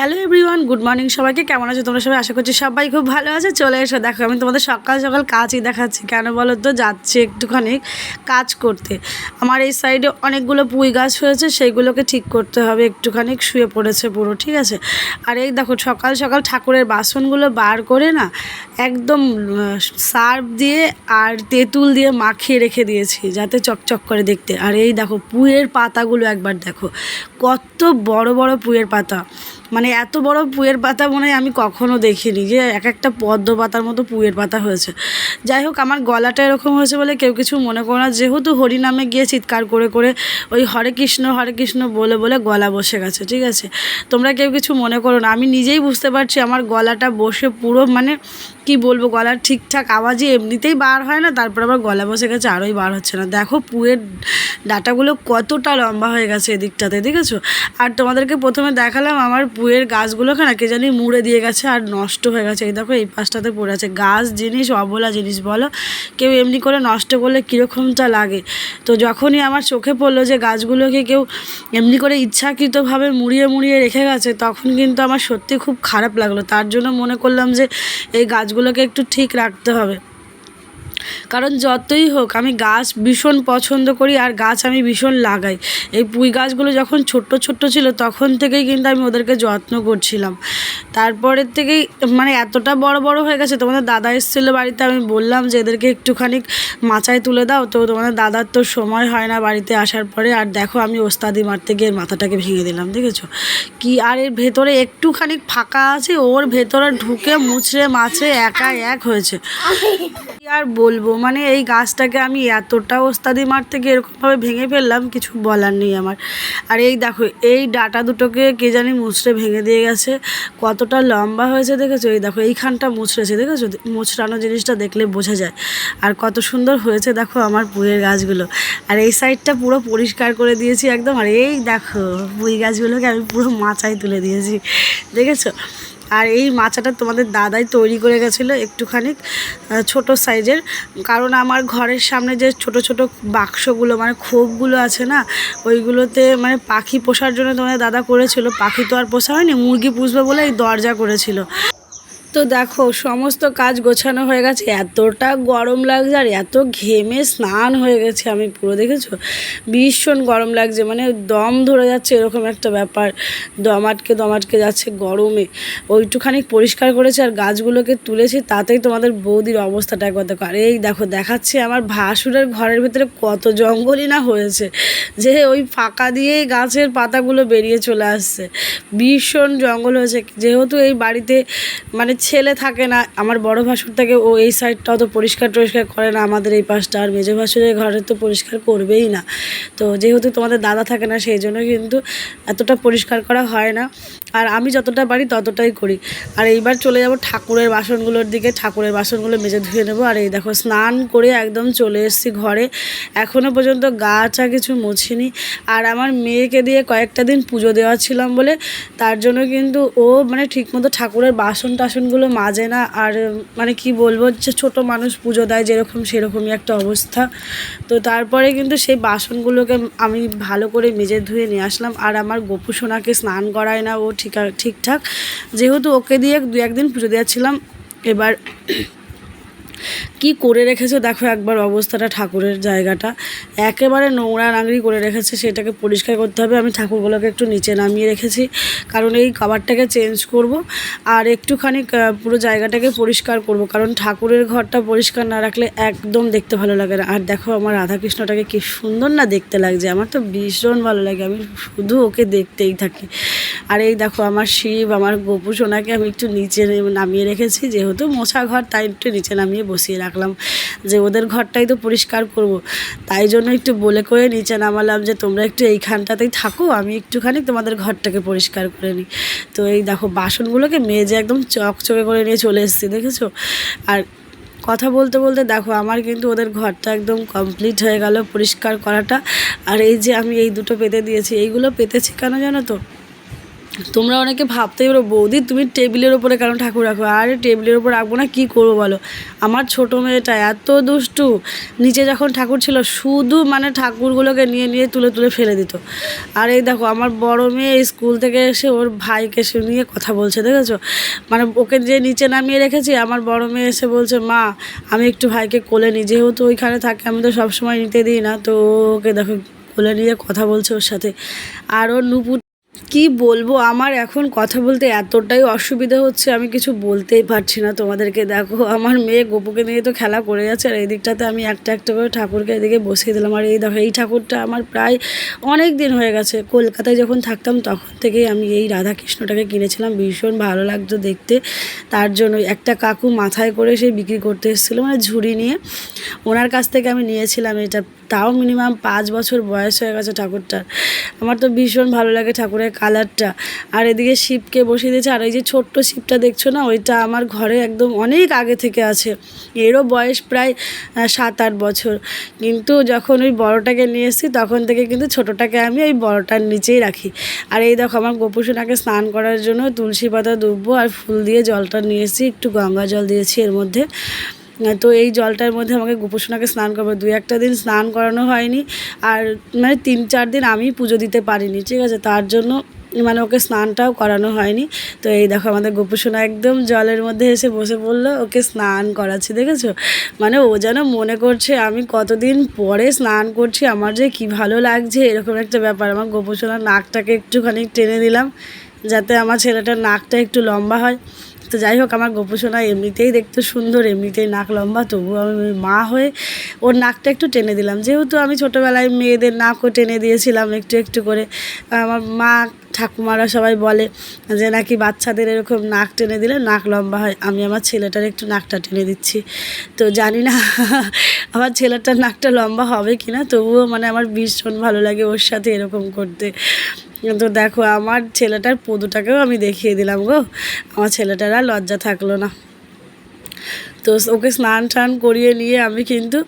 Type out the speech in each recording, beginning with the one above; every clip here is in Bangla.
হ্যালো এভরিওয়ান, গুড মর্নিং সবাইকে। কেমন আছো তোমরা সবাই? আশা করছি সবাই খুব ভালো আছে। চলে এসো। দেখো, আমি তোমাদের সকাল সকাল কাজই দেখাচ্ছি। কেন বলো তো? যাচ্ছি একটুখানি কাজ করতে। আমার এই সাইডে অনেকগুলো পুঁই গাছ হয়েছে, সেইগুলোকে ঠিক করতে হবে। একটুখানি শুয়ে পড়েছে পুরো, ঠিক আছে? আর এই দেখো, সকাল সকাল ঠাকুরের বাসনগুলো বার করে না, একদম সার্ফ দিয়ে আর তেঁতুল দিয়ে মাখিয়ে রেখে দিয়েছি, যাতে চকচক করে দেখতে। আর এই দেখো পুঁয়ের পাতাগুলো একবার দেখো। কত বড় বড় পুঁয়ের পাতা। মানে এত বড় পুয়ের পাতা মনে হয় আমি কখনো দেখিনি যে এক একটা পদ্ম পাতার মতো পুয়ের পাতা হয়েছে। যাই হোক, আমার গলাটা এরকম হয়েছে বলে কেউ কিছু মনে করো না। যেহেতু হরিনামে গিয়ে চিৎকার করে করে ওই হরে কৃষ্ণ হরে কৃষ্ণ বলে বলে গলা বসে গেছে, ঠিক আছে? তোমরা কেউ কিছু মনে করো না। আমি নিজেই বুঝতে পারছি আমার গলাটা বসে পুরো মানে কি বলব, গলার ঠিকঠাক আওয়াজই এমনিতেই বার হয় না, তারপর আবার গলা বসে গেছে, আরোই বার হচ্ছে না। দেখো, পুয়ের ডাটাগুলো কতটা লম্বা হয়ে গেছে এদিকটাতে, দেখেছ? আর তোমাদেরকে প্রথমে দেখালাম আমার পুয়ের গাছগুলোকে না, কে জানি মুড়ে দিয়ে গেছে আর নষ্ট হয়ে গেছে। এই দেখো, এই পাশটাতে পড়ে আছে। গাছ, জিনিস, অবলা জিনিস, বলো? কেউ এমনি করে নষ্ট করলে কীরকমটা লাগে? তো যখনই আমার চোখে পড়ল যে গাছগুলোকে কেউ এমনি করে ইচ্ছাকৃতভাবে মুড়িয়ে মুড়িয়ে রেখে গেছে, তখন কিন্তু আমার সত্যি খুব খারাপ লাগল। তার জন্য মনে করলাম যে এই গাছগুলোকে একটু ঠিক রাখতে হবে। কারণ যতই হোক, আমি গাছ ভীষণ পছন্দ করি আর গাছ আমি ভীষণ লাগাই। এই পুঁই গাছগুলো যখন ছোট্ট ছোট্ট ছিল, তখন থেকেই কিন্তু আমি ওদেরকে যত্ন করছিলাম। তারপরের থেকেই মানে এতটা বড় বড় হয়ে গেছে, তোমাদের দাদা এসেছিল বাড়িতে, আমি বললাম যে এদেরকে একটুখানি মাচায় তুলে দাও। তো তোমাদের দাদার তো সময় হয় না বাড়িতে আসার পরে, আর দেখো আমি ওস্তাদি মারতে গিয়ে মাথাটাকে ভেঙে দিলাম, দেখেছ? কি, আর এর ভেতরে একটুখানি ফাঁকা আছে, ওর ভেতরে ঢুকে মুচড়ে মাছে একা এক হয়েছে। আর বলব? মানে এই গাছটাকে আমি এতটা ওস্তাদি মারতে থেকে এরকমভাবে ভেঙে ফেললাম, কিছু বলার নেই আমার। আর এই দেখো, এই ডাটা দুটোকে কে জানি মুচড়ে ভেঙে দিয়ে গেছে। কতটা লম্বা হয়েছে দেখেছ? এই দেখো, এইখানটা মুচড়েছে, দেখেছ? মুচড়ানো জিনিসটা দেখলে বোঝা যায়। আর কত সুন্দর হয়েছে দেখো আমার পুঁয়ের গাছগুলো। আর এই সাইডটা পুরো পরিষ্কার করে দিয়েছি একদম। আর এই দেখো, পুঁই গাছগুলোকে আমি পুরো মাচায় তুলে দিয়েছি। দেখেছ? আর এই মাচাটা তোমাদের দাদাই তৈরি করে গেছিল একটুখানি ছোটো সাইজের। কারণ আমার ঘরের সামনে যে ছোট ছোট বাক্সগুলো মানে খোপগুলো আছে না, ওইগুলোতে মানে পাখি পোষার জন্য তোমাদের দাদা করেছিল। পাখি তো আর পোষা হয়নি, মুরগি পুষবে বলে এই দরজা করেছিল। তো দেখো, সমস্ত কাজ গোছানো হয়ে গেছে। এতটা গরম লাগছে আর এত ঘেমে স্নান হয়ে গেছে আমি পুরো, দেখেছ? ভীষণ গরম লাগছে মানে দম ধরে যাচ্ছে এরকম একটা ব্যাপার। দম আটকে দম আটকে যাচ্ছে গরমে। ওইটুখানি পরিষ্কার করেছে আর গাছগুলোকে তুলেছি, তাতেই তোমাদের বৌদির অবস্থাটা একবার দেখো। আর এই দেখো, দেখাচ্ছে আমার ভাসুরের ঘরের ভিতরে কত জঙ্গলই না হয়েছে, যে ওই ফাঁকা দিয়েই গাছের পাতাগুলো বেরিয়ে চলে আসছে। ভীষণ জঙ্গল হয়েছে, যেহেতু এই বাড়িতে মানে ছেলে থাকে না, আমার বড় ভাসুর থেকে, ও এই সাইডটাও তো পরিষ্কার টরিষ্কার করে না, আমাদের এই পাশটা আর মেজো ভাসুরের ঘরে তো পরিষ্কার করবেই না। তো যেহেতু তোমাদের দাদা থাকে না, সেই জন্য কিন্তু এতটা পরিষ্কার করা হয় না। আর আমি যতটা পারি ততটাই করি। আর এইবার চলে যাব ঠাকুরের বাসনগুলোর দিকে, ঠাকুরের বাসনগুলো মেজে ধুয়ে নেব। আর এই দেখো, স্নান করে একদম চলে এসেছি ঘরে। এখনও পর্যন্ত গা চা কিছু মুছিনি। আর আমার মেয়েকে দিয়ে কয়েকটা দিন পুজো দেওয়া ছিলাম বলে, তার জন্য কিন্তু ও মানে ঠিকমতো ঠাকুরের বাসন টাসনগুলো মাজে না। আর মানে কি বলব, যে ছোটো মানুষ পুজো দেয় যেরকম সেরকমই একটা অবস্থা। তো তারপরে কিন্তু সেই বাসনগুলোকে আমি ভালো করে মেজে ধুয়ে নিয়ে আসলাম। আর আমার গোপু সোনাকে স্নান করায় না ও ঠিক, ঠিকঠাক। যেহেতু ওকে দিয়ে দু একদিন পুজো দেওয়াচ্ছিলাম এবার কি করে রেখেছে? দেখো একবার অবস্থাটা, ঠাকুরের জায়গাটা। একেবারে নোংরা নাংরি করে রেখেছে, সেটাকে পরিষ্কার করতে হবে। আমি ঠাকুরগুলোকে একটু নিচে নামিয়ে রেখেছি, কারণ এই কাবারটাকে চেঞ্জ করব আর একটুখানি পুরো জায়গাটাকে পরিষ্কার করব। কারণ ঠাকুরের ঘরটা পরিষ্কার না রাখলে একদম দেখতে ভালো লাগে না। আর দেখো আমার রাধাকৃষ্ণটাকে কি সুন্দর না দেখতে লাগছে। আমার তো ভীষণ ভালো লাগে। আমি শুধু ওকে দেখতেই থাকি। আর এই দেখো আমার শিব, আমার গোপু সোনাকে আমি একটু নিচে নামিয়ে রেখেছি, যেহেতু মোছা ঘর, তাই একটু নিচে নামিয়ে বসিয়ে রাখলাম যে ওদের ঘরটাই তো পরিষ্কার করব। তাই জন্য একটু বলে করে নিচে নামালাম যে তোমরা একটু এইখানটাতেই থাকো, আমি একটুখানি তোমাদের ঘরটাকে পরিষ্কার করে নিই। তো এই দেখো বাসনগুলোকে মেজে একদম চকচকে করে নিয়ে চলে এসেছি, দেখেছ? আর কথা বলতে বলতে দেখো আমার কিন্তু ওদের ঘরটা একদম কমপ্লিট হয়ে গেল পরিষ্কার করাটা। আর এই যে আমি এই দুটো পেতে দিয়েছি, এইগুলো পেতেছি কেন জানো তো? তোমরা অনেকে ভাবতেই পারো, বৌদি তুমি টেবিলের ওপরে কেন ঠাকুর রাখো? আরে টেবিলের ওপর রাখব না, কী করব বলো? আমার ছোটো মেয়েটা এত দুষ্টু, নিচে যখন ঠাকুর ছিল, শুধু মানে ঠাকুরগুলোকে নিয়ে নিয়ে তুলে তুলে ফেলে দিত। আর এই দেখো, আমার বড় মেয়ে স্কুল থেকে এসে ওর ভাইকে সে নিয়ে কথা বলছে, দেখেছ? মানে ওকে যে নিচে নামিয়ে রেখেছি, আমার বড় মেয়ে এসে বলছে, মা, আমি একটু ভাইকে কোলে নিই, যেহেতু ওইখানে থাকে, আমি তো সবসময় নিতে দিই না। তো ওকে দেখো, কোলে নিয়ে কথা বলছে ওর সাথে। আর ওর নুপুর কি বলব? আমার এখন কথা বলতে এতটাই অসুবিধা হচ্ছে, আমি কিছু বলতেই পারছি না তোমাদেরকে। দেখো, আমার মেয়ে গোপুকে নিয়ে তো খেলা করে যাচ্ছে, আর এই দিকটাতে আমি একটা একটা করে ঠাকুরকে এদিকে বসিয়ে দিলাম। আর এই দেখো, এই ঠাকুরটা আমার প্রায় অনেক দিন হয়ে গেছে। কলকাতায় যখন থাকতাম, তখন থেকেই আমি এই রাধা কৃষ্ণটাকে কিনেছিলাম। ভীষণ ভালো লাগতো দেখতে। তার জন্য একটা কাকু মাথায় করে সে বিক্রি করতে এসেছিল মানে ঝুড়ি নিয়ে। ওনার কাছ থেকে আমি নিয়েছিলাম এটা তাও মিনিমাম পাঁচ বছর বয়স হয়ে গেছে ঠাকুরটার আমার তো ভীষণ ভালো লাগে ঠাকুরের কালারটা আর এদিকে শিবকে বসিয়ে দিয়েছে, আর এই যে ছোট্ট শিবটা দেখছ না, ওইটা আমার ঘরে একদম অনেক আগে থেকে আছে। এরও বয়স প্রায় সাত আট বছর। কিন্তু যখন ওই বড়টাকে নিয়ে এসেছি, তখন থেকে কিন্তু ছোটোটাকে আমি ওই বড়টার নিচেই রাখি। আর এই দেখো, আমার গোপুসোনাকে স্নান করার জন্য তুলসী পাতা দুব্বো আর ফুল দিয়ে জলটা নিয়ে এসেছি, একটু গঙ্গা জল দিয়েছি এর মধ্যে। তো এই জলটার মধ্যে আমাকে গোপোষণাকে স্নান করব। দুই একটা দিন স্নান করানো হয়নি আর মানে তিন চার দিন আমি পুজো দিতে পারিনি, ঠিক আছে? তার জন্য মানে ওকে স্নানটাও করানো হয়নি। তো এই দেখো আমাদের গোপোষণা একদম জলের মধ্যে এসে বসে পড়ল, ওকে স্নান করাচ্ছি, দেখেছ? মানে ও যেন মনে করছে আমি কতদিন পরে স্নান করছি, আমার যে কি ভালো লাগছে, এরকম একটা ব্যাপার। আমার গোপোষণার নাকটাকে একটুখানি টেনে দিলাম যাতে আমার ছেলেটার নাকটা একটু লম্বা হয়। তো যাই হোক, আমার গোপোষণা এমনিতেই দেখতে সুন্দর, এমনিতেই নাক লম্বা তবু আমি মা হয়ে ওর নাকটা একটু টেনে দিলাম। যেহেতু আমি ছোটোবেলায় মেয়েদের নাকও টেনে দিয়েছিলাম একটু একটু করে, আমার মা ঠাকুমারা সবাই বলে যে নাকি বাচ্চাদের এরকম নাক টেনে দিলে নাক লম্বা হয়। আমি আমার ছেলেটার একটু নাকটা টেনে দিচ্ছি। তো জানি না আমার ছেলেটার নাকটা লম্বা হবে কি না তবুও মানে আমার ভীষণ ভালো লাগে ওর সাথে এরকম করতে। তো দেখো, আমার ছেলেটার পদুটাকেও আমি দেখিয়ে দিলাম গো। আমার ছেলেটার আর লজ্জা থাকল না। তো ওকে স্নান টান করিয়ে নিয়ে আমি কিন্তু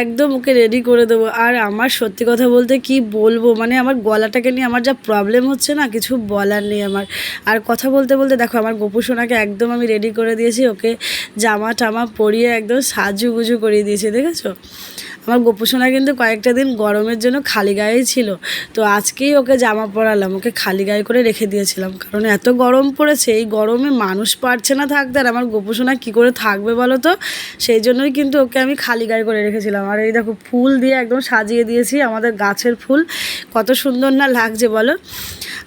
একদম ওকে রেডি করে দেবো। আর আমার সত্যি কথা বলতে কি বলব? মানে আমার গলাটাকে নিয়ে আমার যা প্রবলেম হচ্ছে না, কিছু বলার নেই আমার। আর কথা বলতে বলতে দেখো, আমার গোপুসোনাকে একদম আমি রেডি করে দিয়েছি, ওকে জামা টামা পরিয়ে একদম সাজু সাজুগুজু করিয়ে দিয়েছি, দেখেছ? আমার গোপুসোনা কিন্তু কয়েকটা দিন গরমের জন্য খালি গায়েই ছিল। তো আজকেই ওকে জামা পরালাম, ওকে খালি গায়ে করে রেখে দিয়েছিলাম। কারণ এত গরম পড়েছে, এই গরমে মানুষ পারছে না থাকতে। আর আমার গোপুসোনা কী করে থাকবে বলো তো, সেই জন্যই কিন্তু ওকে আমি খালি গায়ে করে রেখেছিলাম। আর এই দেখো, ফুল দিয়ে একদম সাজিয়ে দিয়েছি আমাদের গাছের ফুল। কত সুন্দর না লাগছে বলো?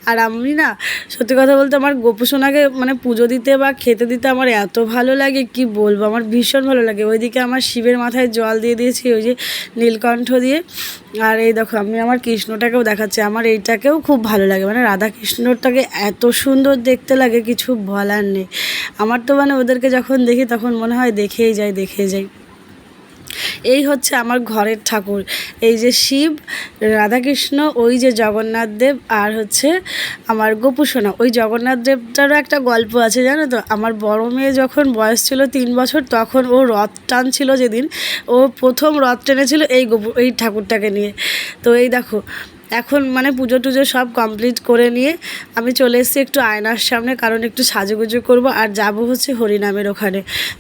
আর আমি না, সত্যি কথা বলতে আমার গোপুসোনাকে মানে পুজো দিতে বা খেতে দিতে আমার এত ভালো লাগে, কি বলব? আমার ভীষণ ভালো লাগে। ওইদিকে আমার শিবের মাথায় জল দিয়ে দিয়েছি, ওই যে নীলকণ্ঠ দিয়ে। আর এই দেখো, আমি আমার কৃষ্ণটাকেও দেখাচ্ছি। আমার এইটাকেও খুব ভালো লাগে। মানে রাধা কৃষ্ণটাকে এত সুন্দর দেখতে লাগে, কিছু বলার নেই। আমার তো মানে ওদেরকে যখন দেখি, তখন মনে হয় দেখেই যাই দেখেই যাই। এই হচ্ছে আমার ঘরের ঠাকুর। এই যে শিব, রাধাকৃষ্ণ, ওই যে জগন্নাথ দেব আর হচ্ছে আমার গোপুসোনা ওই জগন্নাথ দেবটারও একটা গল্প আছে জানো তো? আমার বড় মেয়ে যখন বয়স ছিল তিন বছর, তখন ও রথ টানছিল যেদিন। ও প্রথম রথ টেনেছিল এই গোপু, এই ঠাকুরটাকে নিয়ে। তো এই দেখো এখন মানে পুজো টুজো সব কমপ্লিট করে নিয়ে আমি চলে এসেছি একটু আয়নার সামনে, কারণ একটু সাজুগুজু করব। আর যাব হচ্ছে হরিনামের ওখানে।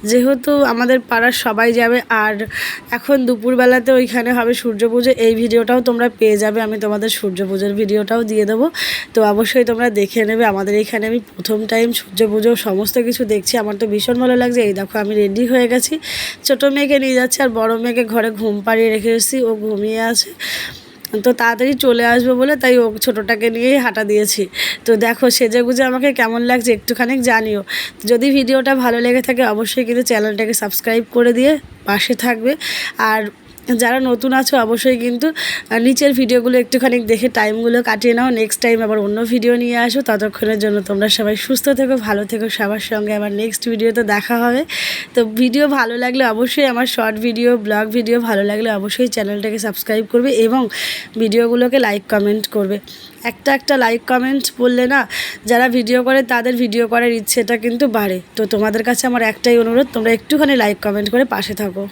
যেহেতু আমাদের পাড়ার সবাই যাবে, আর এখন দুপুরবেলাতে ওইখানে হবে সূর্য পুজো। এই ভিডিওটাও তোমরা পেয়ে যাবে, আমি তোমাদের সূর্য পুজোর ভিডিওটাও দিয়ে দেবো। তো অবশ্যই তোমরা দেখে নেবে, আমাদের এখানে আমি প্রথম টাইম সূর্য পুজো সমস্ত কিছু দেখছি। আমার তো ভীষণ ভালো লাগছে। এই দেখো, আমি রেডি হয়ে গেছি। ছোটো মেয়েকে নিয়ে যাচ্ছি, আর বড় মেয়েকে ঘরে ঘুম পাড়িয়ে রেখে এসেছি। ও ঘুমিয়ে আছে। তো তাড়াতাড়ি চলে আসবে বলে তাই ও ছোটোটাকে নিয়েই হাঁটা দিয়েছি। তো দেখো সেজে গুজে আমাকে কেমন লাগছে একটুখানি জানিও। যদি ভিডিওটা ভালো লেগে থাকে অবশ্যই কিন্তু চ্যানেলটাকে সাবস্ক্রাইব করে দিয়ে পাশে থাকবে। আর যারা নতুন আছো, অবশ্যই কিন্তু নিচের ভিডিওগুলো একটুখানি দেখে টাইমগুলো কাটিয়ে নাও। নেক্সট টাইম আবার অন্য ভিডিও নিয়ে আসো ততক্ষণের জন্য তোমরা সবাই সুস্থ থেকো, ভালো থেকো। সবার সঙ্গে আবার নেক্সট ভিডিওতে দেখা হবে। তো ভিডিও ভালো লাগলে অবশ্যই আমার শর্ট ভিডিও ব্লগ ভিডিও ভালো লাগলে অবশ্যই চ্যানেলটাকে সাবস্ক্রাইব করবে এবং ভিডিওগুলোকে লাইক কমেন্ট করবে। একটা একটা লাইক কমেন্ট বললে না, যারা ভিডিও করে তাদের ভিডিও করার ইচ্ছেটা কিন্তু বাড়ে। তো তোমাদের কাছে আমার একটাই অনুরোধ, তোমরা একটুখানি লাইক কমেন্ট করে পাশে থাকো।